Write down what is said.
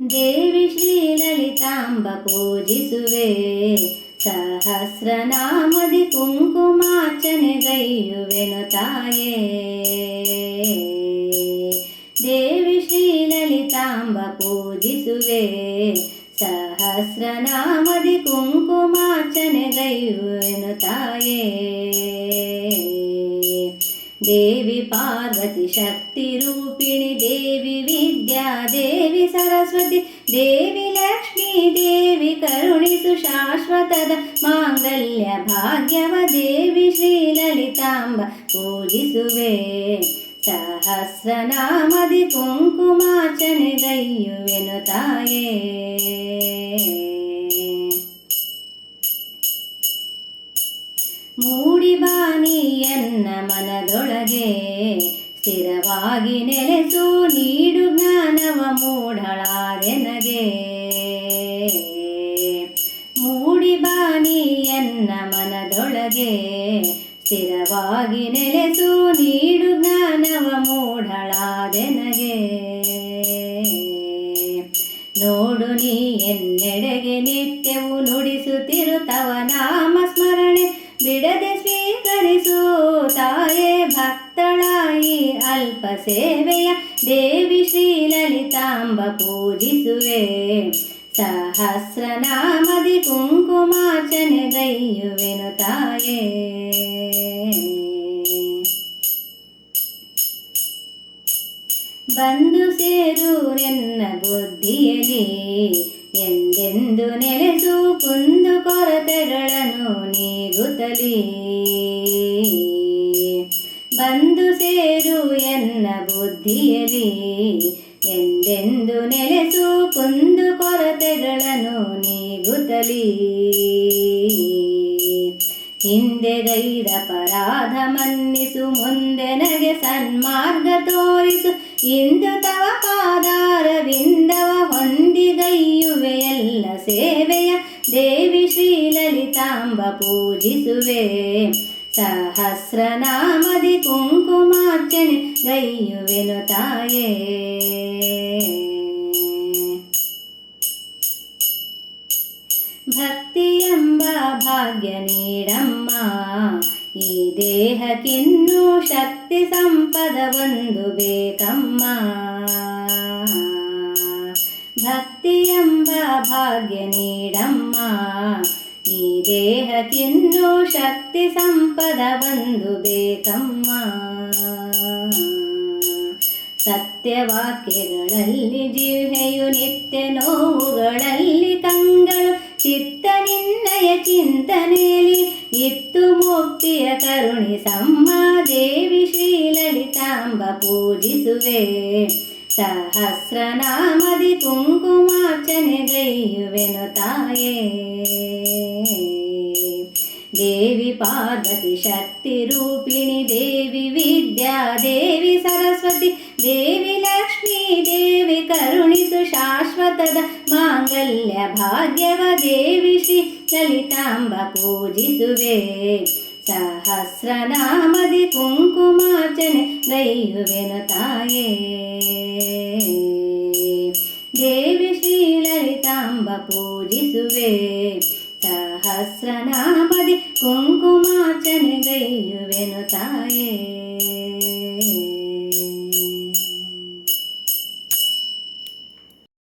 ದೇವಿ ಶ್ರೀಲಲಿತಾಂಬ ಪೂಜಿಸುವೆ ಸಹಸ್ರನಾಮದಿ ಕುಂಕುಮಾರ್ಚನೆ ಗೈಯುವೆನು ತಾಯೇ ದೇವಿ ಶ್ರೀಲಲಿತಾಂಬ ಪೂಜಿಸುವೆ ಸಹಸ್ರನಾಮದಿ ಕುಂಕುಮಾರ್ಚನೆ ಗೈಯುವೆನು ತಾಯೇ देवि पार्वति शक्तिरूपिणि देवि विद्या देवि सरस्वती देवि लक्ष्मी देवि करुणि सुशाश्वत माङ्गल्यभाग्यव देवि श्रीललिताम्ब पूजिसुवे सहस्रनामदि पुङ्कुमार्चनि गै ಮೂಡಿಬಾನಿಯನ್ನ ಮನದೊಳಗೆ. ಸ್ಥಿರವಾಗಿ ನೆಲೆಸು, ನೀಡು ಜ್ಞಾನವ ಮೂಢಳಾದೆನಗೆ. ಮೂಡಿಬಾನಿಯನ್ನ ಮನದೊಳಗೆ. ಸ್ಥಿರವಾಗಿ ನೆಲೆಸು, ನೀಡು ಜ್ಞಾನವ ಮೂಢಳಾದೆನಗೆ. ನೋಡು ನೀ ಎನ್ನೆಡೆಗೆ ಸ್ವೀಕರಿಸು ತಾಯೇ ಭಕ್ತಳಾಯಿ ಅಲ್ಪ ಸೇವೆಯ ದೇವಿ ಶ್ರೀಲಲಿತಾಂಬ ಪೂಜಿಸುವೆ. ಸಹಸ್ರನಾಮದಿ ಕುಂಕುಮಾಚನೆ ಗೈಯುವೆನು ತಾಯೇ. ಬಂದು ಸೇರು ಎನ್ನ ಎಂದೆಂದು ಬುದ್ಧಿಯಲಿ ಎಂದೆಂದು ನೆಲೆಸು ಕುಂದು ಕೊರತೆಗಳನ್ನು ನೀಗುತ್ತಲಿ ಹಿಂದೆ ಗೈದ ಪರಾಧ ಮನ್ನಿಸು, ಮುಂದೆ ನಗೆ ಸನ್ಮಾರ್ಗ ತೋರಿಸು. ಇಂದು ತವ ಪಾದಾರವಿಂದವ ಹೊಂದಿದೈಯುವೆ ಎಲ್ಲ ಸೇವೆಯ. ದೇವಿ ಶ್ರೀಲಲಿತಾಂಬ ಪೂಜಿಸುವೆ. ಸಹಸ್ರನಾಮದಿ ಕುಂಕುಮಾರ್ಚನೆ ಗೈಯುವೆನು ತಾಯೇ ಭಕ್ತಿ ಎಂಬ ಭಾಗ್ಯ ನೀಡಮ್ಮ ಈ ದೇಹಕ್ಕಿನ್ನೂ ಶಕ್ತಿ ಸಂಪದ ಒಂದು ಬೇಕಮ್ಮ ಭಕ್ತಿ ಎಂಬ ಭಾಗ್ಯ ನೀಡಮ್ಮ ಈ ದೇಹಕ್ಕಿನ್ನೂ ಶಕ್ತಿ ಸಂಪದ ಬಂದು ಬೇಕಮ್ಮ. ಸತ್ಯವಾಕ್ಯಗಳಲ್ಲಿ ಜಿಹ್ನೆಯು ನಿತ್ಯ ನೋವುಗಳಲ್ಲಿ ಕಂಗಳು, ಚಿತ್ತ ನಿನ್ನಯ ಚಿಂತನೆಯಲ್ಲಿ ಇತ್ತು ಮುಕ್ತಿಯ ಕರುಣಿಸಮ್ಮ ದೇವಿ ಶ್ರೀಲಲಿತಾಂಬ ಪೂಜಿಸುವೆ. ಸಹಸ್ರನಾಮದಿ ಕುಂಕುಮಾರ್ಚನೆ ಗೈಯುವೆನು ತಾಯೇ पार्वति शक्तिरूपिणि देवि विद्या देवि सरस्वती देवि लक्ष्मी देवि करुणि सुशाश्वत माङ्गल्यभाग्यव देवि श्री ललिताम्ब पूजिसुवे सहस्रनामदि कुङ्कुमार्चने नैव विनताय देवी श्री पूजिसुवे సహస్రనామది కుంకుమార్చన గయ్యు వెనుతాయే